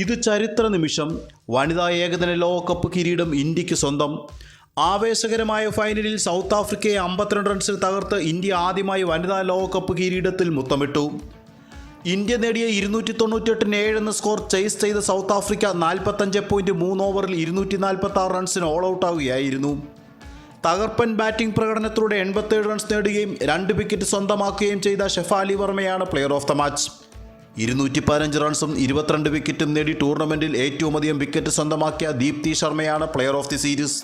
ഇത് ചരിത്ര നിമിഷം വനിതാ ഏകദിന ലോകകപ്പ് കിരീടം ഇന്ത്യയ്ക്ക് സ്വന്തം. ആവേശകരമായ ഫൈനലിൽ സൗത്ത് ആഫ്രിക്കയെ അമ്പത്തിരണ്ട് റൺസിൽ തകർത്ത് ഇന്ത്യ ആദ്യമായി വനിതാ ലോകകപ്പ് കിരീടത്തിൽ മുത്തമിട്ടു. ഇന്ത്യ നേടിയ ഇരുന്നൂറ്റി തൊണ്ണൂറ്റിയെട്ടിന് ഏഴ് എന്ന സ്കോർ ചേസ് ചെയ്ത സൗത്ത് ആഫ്രിക്ക നാൽപ്പത്തഞ്ച് പോയിന്റ് മൂന്ന് ഓവറിൽ ഇരുന്നൂറ്റി നാൽപ്പത്തി ആറ് റൺസിന് ഓൾ ഔട്ട് ആവുകയായിരുന്നു. തകർപ്പൻ ബാറ്റിംഗ് പ്രകടനത്തിലൂടെ എൺപത്തേഴ് റൺസ് നേടുകയും രണ്ട് വിക്കറ്റ് സ്വന്തമാക്കുകയും ചെയ്ത ഷെഫാലി വർമ്മയാണ് പ്ലെയർ ഓഫ് ദ മാച്ച് ഇരുന്നൂറ്റി പതിനഞ്ച് റൺസും ഇരുപത്തിരണ്ട് വിക്കറ്റും നേടി ടൂർണമെന്റിൽ ഏറ്റവും അധികം വിക്കറ്റ് സ്വന്തമാക്കിയ ദീപ്തി ശർമ്മയാണ് player of the series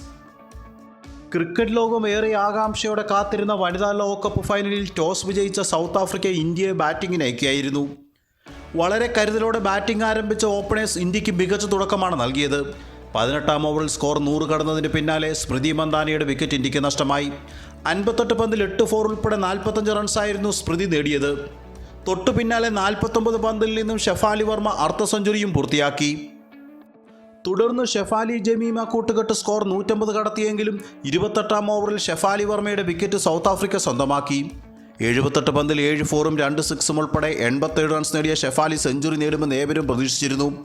cricket ലോകം ഏറെ ആകാംക്ഷയോടെ കാത്തിരുന്ന വനിതാ ലോകകപ്പ് ഫൈനലിൽ ടോസ് വിജയിച്ച സൗത്ത് ആഫ്രിക്ക ഇന്ത്യയെ ബാറ്റിംഗിന് അയക്കുകയായിരുന്നു. വളരെ കരുതലോടെ ബാറ്റിംഗ് ആരംഭിച്ച ഓപ്പണേഴ്സ് ഇന്ത്യയ്ക്ക് മികച്ച തുടക്കമാണ് നൽകിയത്. പതിനെട്ടാം ഓവറിൽ സ്കോർ നൂറ് കടന്നതിന് പിന്നാലെ സ്മൃതി മന്ദാനയുടെ വിക്കറ്റ് ഇന്ത്യയ്ക്ക് നഷ്ടമായി. അൻപത്തെട്ട് പന്തിൽ എട്ട് ഫോർ ഉൾപ്പെടെ നാൽപ്പത്തഞ്ച് റൺസായിരുന്നു സ്മൃതി നേടിയത്. തൊട്ടു പിന്നാലെ നാൽപ്പത്തൊമ്പത് പന്തിൽ നിന്നും ഷെഫാലി വർമ്മ അർദ്ധ സെഞ്ചുറിയും പൂർത്തിയാക്കി. തുടർന്ന് ഷെഫാലി ജമീമ കൂട്ടുകെട്ട് സ്കോർ നൂറ്റമ്പത് കടത്തിയെങ്കിലും ഇരുപത്തെട്ടാം ഓവറിൽ ഷെഫാലി വർമ്മയുടെ വിക്കറ്റ് സൗത്ത് ആഫ്രിക്ക സ്വന്തമാക്കി. എഴുപത്തെട്ട് പന്തിൽ ഏഴ് ഫോറും രണ്ട് സിക്സും ഉൾപ്പെടെ എൺപത്തേഴ് റൺസ് നേടിയ ഷെഫാലി സെഞ്ചുറി നേടുമെന്ന് ഏവരും പ്രതീക്ഷിച്ചിരുന്നു.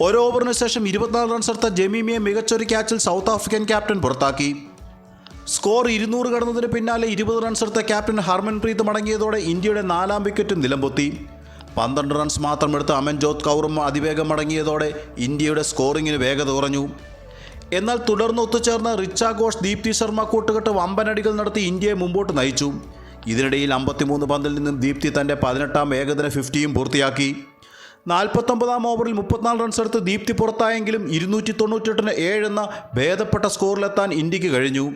ഒരു ഓവറിന് ശേഷം ഇരുപത്തിനാല് റൺസ് എടുത്ത ജമീമിയെ മികച്ചൊരു ക്യാച്ചിൽ സൗത്ത് ആഫ്രിക്കൻ ക്യാപ്റ്റൻ പുറത്താക്കി. സ്കോർ ഇരുന്നൂറ് കടന്നതിന് പിന്നാലെ ഇരുപത് റൺസ് എടുത്ത ക്യാപ്റ്റൻ ഹർമൻപ്രീത് മടങ്ങിയതോടെ ഇന്ത്യയുടെ നാലാം വിക്കറ്റ് നിലംപൊത്തി. പന്ത്രണ്ട് റൺസ് മാത്രം എടുത്ത അമൻജോത് കൗറും അതിവേഗം മടങ്ങിയതോടെ ഇന്ത്യയുടെ സ്കോറിങ്ങിന് വേഗത കുറഞ്ഞു. എന്നാൽ തുടർന്ന് ഒത്തുചേർന്ന റിച്ച ഘോഷ് ദീപ്തി ശർമ്മ കൂട്ടുകെട്ട് വമ്പനടികൾ നടത്തി ഇന്ത്യയെ മുമ്പോട്ട് നയിച്ചു. ഇതിനിടയിൽ അമ്പത്തിമൂന്ന് പന്തിൽ നിന്നും ദീപ്തി തന്റെ പതിനെട്ടാം ഏകദിന ഫിഫ്റ്റിയും പൂർത്തിയാക്കി. നാൽപ്പത്തൊമ്പതാം ഓവറിൽ മുപ്പത്തിനാല് റൺസ് എടുത്ത് ദീപ്തി പുറത്തായെങ്കിലും ഇരുന്നൂറ്റി തൊണ്ണൂറ്റെട്ടിന് ഏഴെന്ന ഭേദപ്പെട്ട സ്കോറിലെത്താൻ ഇന്ത്യയ്ക്ക് കഴിഞ്ഞു.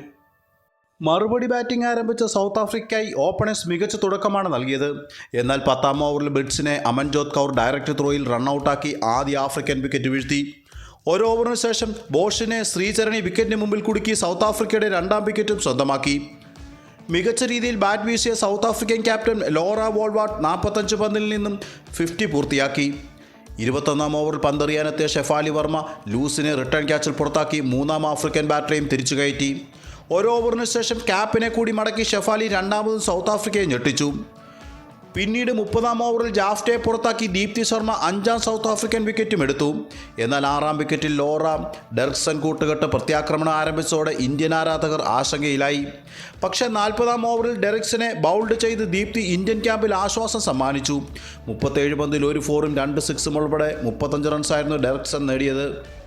മറുപടി ബാറ്റിംഗ് ആരംഭിച്ച സൗത്ത് ആഫ്രിക്കയ്ക്കായി ഓപ്പണേഴ്സ് മികച്ച തുടക്കമാണ് നൽകിയത്. എന്നാൽ പത്താം ഓവറിൽ ബിഡ്സിനെ അമൻജോത് കൗർ ഡയറക്ട് ത്രോയിൽ റണ്ണൌട്ടാക്കി ആദ്യ ആഫ്രിക്കൻ വിക്കറ്റ് വീഴ്ത്തി. ഒരു ഓവറിന് ശേഷം ബോഷിനെ ശ്രീചരണി വിക്കറ്റിന് മുമ്പിൽ കുടുക്കി സൗത്ത് ആഫ്രിക്കയുടെ രണ്ടാം വിക്കറ്റും സ്വന്തമാക്കി. മികച്ച രീതിയിൽ bat വീശിയ South African captain Laura Wolvaardt നാൽപ്പത്തഞ്ച് പന്തിൽ നിന്നും ഫിഫ്റ്റി പൂർത്തിയാക്കി. ഇരുപത്തൊന്നാം ഓവറിൽ പന്തെറിയാനെത്തിയ ഷെഫാലി വർമ്മ ലൂസിനെ റിട്ടേൺ ക്യാച്ചിൽ പുറത്താക്കി മൂന്നാം ആഫ്രിക്കൻ ബാറ്ററെയും തിരിച്ചു കയറ്റി. ഒരു ഓവറിന് ശേഷം ക്യാപ്പിനെ കൂടി മടക്കി ഷെഫാലി രണ്ടാമതും സൗത്ത് ആഫ്രിക്കയെ ഞെട്ടിച്ചു. പിന്നീട് മുപ്പതാം ഓവറിൽ ജാഫ്റ്റയെ പുറത്താക്കി ദീപ്തി ശർമ്മ അഞ്ചാം സൗത്ത് ആഫ്രിക്കൻ വിക്കറ്റും എടുത്തു. എന്നാൽ ആറാം വിക്കറ്റിൽ ലോറ ഡെർക്സൺ കൂട്ടുകെട്ട് പ്രത്യാക്രമണം ആരംഭിച്ചതോടെ ഇന്ത്യൻ ആരാധകർ ആശങ്കയിലായി. പക്ഷേ നാൽപ്പതാം ഓവറിൽ ഡെറിക്സിനെ ബൗൾഡ് ചെയ്ത് ദീപ്തി ഇന്ത്യൻ ക്യാമ്പിൽ ആശ്വാസം സമ്മാനിച്ചു. മുപ്പത്തേഴ് പന്തിൽ ഒരു ഫോറും രണ്ട് സിക്സും ഉൾപ്പെടെ മുപ്പത്തഞ്ച് റൺസായിരുന്നു ഡെറിക്സൺ നേടിയത്.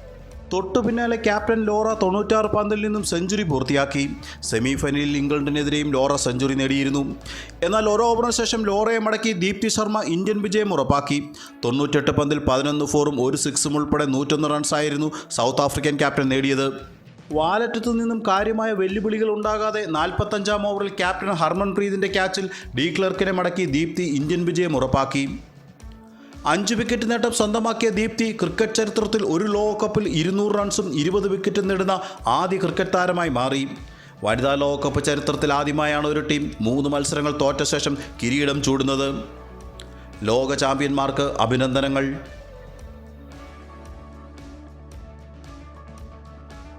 തൊട്ടു പിന്നാലെ ക്യാപ്റ്റൻ ലോറ തൊണ്ണൂറ്റാറ് പന്തിൽ നിന്നും സെഞ്ചുറി പൂർത്തിയാക്കി. സെമി ഫൈനലിൽ ഇംഗ്ലണ്ടിനെതിരെയും ലോറ സെഞ്ചുറി നേടിയിരുന്നു. എന്നാൽ ഓരോ ഓവറിന് ശേഷം ലോറയെ മടക്കി ദീപ്തി ശർമ്മ ഇന്ത്യൻ വിജയം ഉറപ്പാക്കി. തൊണ്ണൂറ്റെട്ട് പന്തിൽ പതിനൊന്ന് ഫോറും ഒരു സിക്സും ഉൾപ്പെടെ നൂറ്റൊന്ന് റൺസായിരുന്നു സൗത്ത് ആഫ്രിക്കൻ ക്യാപ്റ്റൻ നേടിയത്. വാലറ്റത്തു നിന്നും കാര്യമായ വെല്ലുവിളികൾ ഉണ്ടാകാതെ നാൽപ്പത്തഞ്ചാം ഓവറിൽ ക്യാപ്റ്റൻ ഹർമൻപ്രീതിന്റെ ക്യാച്ചിൽ ഡി ക്ലർക്കിനെ മടക്കി ദീപ്തി ഇന്ത്യൻ വിജയം ഉറപ്പാക്കി. അഞ്ച് വിക്കറ്റ് നേട്ടം സ്വന്തമാക്കിയ ദീപ്തി ക്രിക്കറ്റ് ചരിത്രത്തിൽ ഒരു ലോകകപ്പിൽ ഇരുന്നൂറ് റൺസും ഇരുപത് വിക്കറ്റും നേടുന്ന ആദ്യ ക്രിക്കറ്റ് താരമായി മാറി. വനിതാ ലോകകപ്പ് ചരിത്രത്തിൽ ആദ്യമായാണ് ഒരു ടീം മൂന്ന് മത്സരങ്ങൾ തോറ്റ ശേഷം കിരീടം ചൂടുന്നത്. ലോക ചാമ്പ്യന്മാർക്ക് അഭിനന്ദനങ്ങൾ.